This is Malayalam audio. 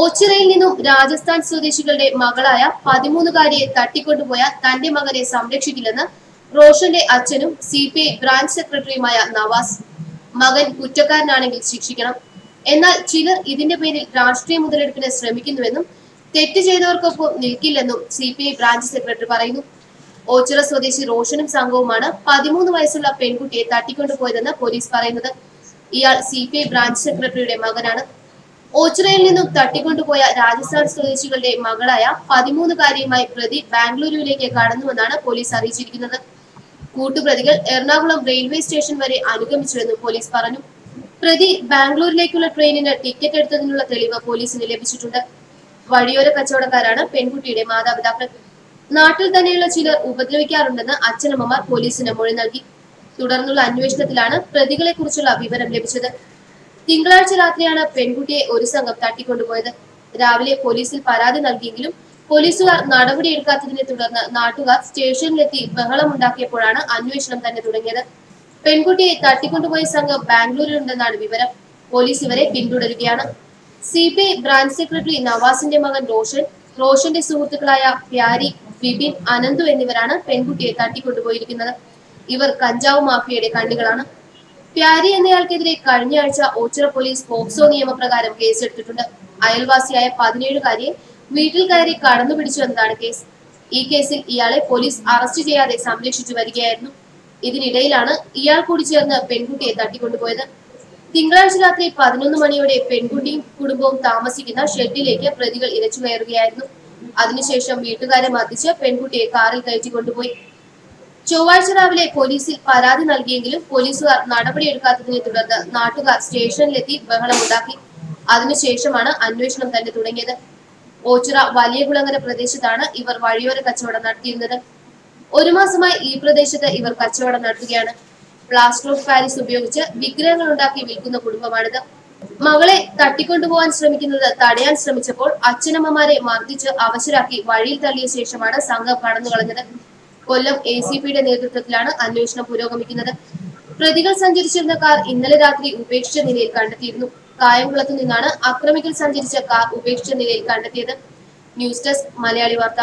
ഓച്ചിറയിൽ നിന്നും രാജസ്ഥാൻ സ്വദേശികളുടെ മകളായ പതിമൂന്നുകാരിയെ തട്ടിക്കൊണ്ടുപോയ തന്റെ മകനെ സംരക്ഷിക്കില്ലെന്ന് റോഷന്റെ അച്ഛനും സി പി ഐ ബ്രാഞ്ച് സെക്രട്ടറിയുമായ നവാസ്. മകൻ കുറ്റക്കാരനാണെങ്കിൽ ശിക്ഷിക്കണം. എന്നാൽ ചിലർ ഇതിന്റെ പേരിൽ രാഷ്ട്രീയ മുതലെടുപ്പിന് ശ്രമിക്കുന്നുവെന്നും തെറ്റ് ചെയ്തവർക്കൊപ്പം നിൽക്കില്ലെന്നും C P I branch secretary പറയുന്നു. ഓച്ചിറ സ്വദേശി റോഷനും സംഘവുമാണ് പതിമൂന്ന് വയസ്സുള്ള പെൺകുട്ടിയെ തട്ടിക്കൊണ്ടുപോയതെന്ന് പോലീസ് പറയുന്നത്. ഇയാൾ സി പി ഐ ബ്രാഞ്ച് സെക്രട്ടറിയുടെ മകനാണ്. ഓച്ചിറയിൽ നിന്നും തട്ടിക്കൊണ്ടുപോയ രാജസ്ഥാൻ സ്വദേശികളുടെ മകളായ പതിമൂന്നുകാരിയുമായി പ്രതി ബാംഗ്ലൂരുവിലേക്ക് കടന്നുവെന്നാണ് പോലീസ് അറിയിച്ചിരിക്കുന്നത്. കൂട്ടുപ്രതികൾ എറണാകുളം റെയിൽവേ സ്റ്റേഷൻ വരെ അനുഗമിച്ചുവെന്നും പോലീസ് പറഞ്ഞു. പ്രതി ബാംഗ്ലൂരിലേക്കുള്ള ട്രെയിനിന് ടിക്കറ്റ് എടുത്തതിനുള്ള തെളിവ് പോലീസിന് ലഭിച്ചിട്ടുണ്ട്. വഴിയോര കച്ചവടക്കാരാണ് പെൺകുട്ടിയുടെ മാതാപിതാക്കൾ. നാട്ടിൽ തന്നെയുള്ള ചിലർ ഉപദ്രവിക്കാറുണ്ടെന്ന് അച്ഛനമ്മമാർ പോലീസിന് മൊഴി നൽകി. തുടർന്നുള്ള അന്വേഷണത്തിലാണ് പ്രതികളെ കുറിച്ചുള്ള വിവരം ലഭിച്ചത്. തിങ്കളാഴ്ച രാത്രിയാണ് പെൺകുട്ടിയെ ഒരു സംഘം തട്ടിക്കൊണ്ടുപോയത്. രാവിലെ പോലീസിൽ പരാതി നൽകിയെങ്കിലും പോലീസുകാർ നടപടിയെടുക്കാത്തതിനെ തുടർന്ന് നാട്ടുകാർ സ്റ്റേഷനിലെത്തി ബഹളമുണ്ടാക്കിയപ്പോഴാണ് അന്വേഷണം തന്നെ തുടങ്ങിയത്. പെൺകുട്ടിയെ തട്ടിക്കൊണ്ടുപോയ സംഘം ബാംഗ്ലൂരിലുണ്ടെന്നാണ് വിവരം. പോലീസ് ഇവരെ പിന്തുടരുകയാണ്. C P I branch secretary നവാസിന്റെ മകൻ റോഷൻ റോഷന്റെ സുഹൃത്തുക്കളായ പ്യാരി വിപിൻ അനന്തു എന്നിവരാണ് പെൺകുട്ടിയെ തട്ടിക്കൊണ്ടുപോയിരിക്കുന്നത്. ഇവർ കഞ്ചാവ് മാഫിയയുടെ കണ്ണികളാണ്. പ്യാരി എന്നയാൾക്കെതിരെ കഴിഞ്ഞ ആഴ്ച ഓച്ചിറ പോലീസ് പോക്സോ നിയമപ്രകാരം കേസെടുത്തിട്ടുണ്ട്. അയൽവാസിയായ പതിനേഴുകാരിയെ വീട്ടിൽ കയറി കടന്നു പിടിച്ചു എന്നതാണ് കേസ്. ഈ കേസിൽ ഇയാളെ പോലീസ് അറസ്റ്റ് ചെയ്യാതെ സംരക്ഷിച്ചു വരികയായിരുന്നു. ഇതിനിടയിലാണ് ഇയാൾ കൂടി ചേർന്ന് പെൺകുട്ടിയെ തട്ടിക്കൊണ്ടുപോയത്. തിങ്കളാഴ്ച രാത്രി പതിനൊന്ന് മണിയോടെ പെൺകുട്ടിയും കുടുംബവും താമസിക്കുന്ന ഷെഡിലേക്ക് പ്രതികൾ ഇരച്ചു കയറുകയായിരുന്നു അതിനുശേഷം വീട്ടുകാരെ മർദ്ദിച്ച് പെൺകുട്ടിയെ കാറിൽ കയറ്റി കൊണ്ടുപോയി ചൊവ്വാഴ്ച രാവിലെ പോലീസിൽ പരാതി നൽകിയെങ്കിലും പോലീസുകാർ നടപടിയെടുക്കാത്തതിനെ തുടർന്ന് നാട്ടുകാർ സ്റ്റേഷനിലെത്തി ബഹളമുണ്ടാക്കി. അതിനുശേഷമാണ് അന്വേഷണം തന്നെ തുടങ്ങിയത്. ഓച്ചിറ വലിയ കുളങ്ങര പ്രദേശത്താണ് ഇവർ വഴിയോര കച്ചവടം നടത്തിയിരുന്നത്. ഒരു മാസമായി ഈ പ്രദേശത്ത് ഇവർ കച്ചവടം നടത്തുകയാണ്. പ്ലാസ്റ്റർ ഓഫ് പാരീസ് ഉപയോഗിച്ച് വിഗ്രഹങ്ങൾ ഉണ്ടാക്കി വിൽക്കുന്ന കുടുംബമാണിത്. മകളെ തട്ടിക്കൊണ്ടുപോകാൻ ശ്രമിക്കുന്നത് തടയാൻ ശ്രമിച്ചപ്പോൾ അച്ഛനമ്മമാരെ മർദ്ദിച്ച് അവശരാക്കി വഴിയിൽ തള്ളിയ ശേഷമാണ് സംഘം കടന്നു കളഞ്ഞത് കൊല്ലം എ സി പിയുടെ നേതൃത്വത്തിലാണ് അന്വേഷണം പുരോഗമിക്കുന്നത്. പ്രതികൾ സഞ്ചരിച്ചിരുന്ന കാർ ഇന്നലെ രാത്രി ഉപേക്ഷിച്ച നിലയിൽ കണ്ടെത്തിയിരുന്നു. കായംകുളത്തു നിന്നാണ് അക്രമികൾ സഞ്ചരിച്ച കാർ ഉപേക്ഷിച്ച നിലയിൽ കണ്ടെത്തിയത്. ന്യൂസ് ഡെസ്ക് മലയാളി വാർത്ത.